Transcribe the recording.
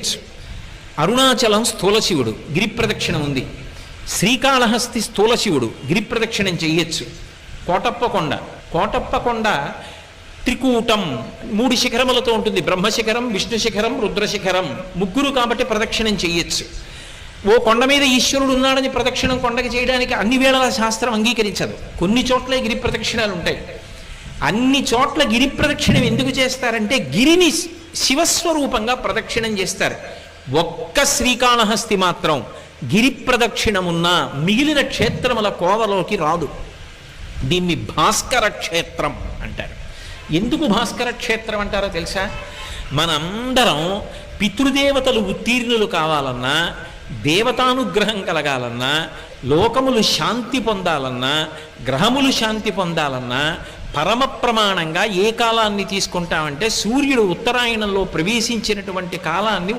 చెయ్యొచ్చు అరుణాచలం స్థూల శివుడు గిరి ప్రదక్షిణ ఉంది. శ్రీకాళహస్తి స్థూల శివుడు గిరి ప్రదక్షిణం చెయ్యొచ్చు. కోటప్పకొండ. కోటప్పకొండ త్రికూటం మూడు శిఖరములతో ఉంటుంది. బ్రహ్మశిఖరం విష్ణు శిఖరం రుద్రశిఖరం ముగ్గురు కాబట్టి ప్రదక్షిణం చెయ్యొచ్చు. ఓ కొండ మీద ఈశ్వరుడు ఉన్నాడని ప్రదక్షిణం కొండకి చేయడానికి అన్ని వేళల శాస్త్రం అంగీకరించదు. కొన్ని చోట్ల గిరి ప్రదక్షిణాలు ఉంటాయి అన్ని చోట్ల గిరి ప్రదక్షిణం ఎందుకు చేస్తారంటే గిరిని శివస్వరూపంగా ప్రదక్షిణం చేస్తారు. ఒక్క శ్రీకాళహస్తి మాత్రం గిరి ప్రదక్షిణమున్న మిగిలిన క్షేత్రముల కోవలోకి రాదు. దీన్ని భాస్కర క్షేత్రం అంటారు. ఎందుకు భాస్కర క్షేత్రం అంటారో తెలుసా? మనందరం పితృదేవతలు ఉత్తీర్ణులు కావాలన్నా దేవతానుగ్రహం కలగాలన్నా లోకములు శాంతి పొందాలన్నా గ్రహములు శాంతి పొందాలన్నా పరమ ప్రమాణంగా ఏ కాలాన్ని తీసుకుంటామంటే సూర్యుడు ఉత్తరాయణంలో ప్రవేశించినటువంటి కాలాన్ని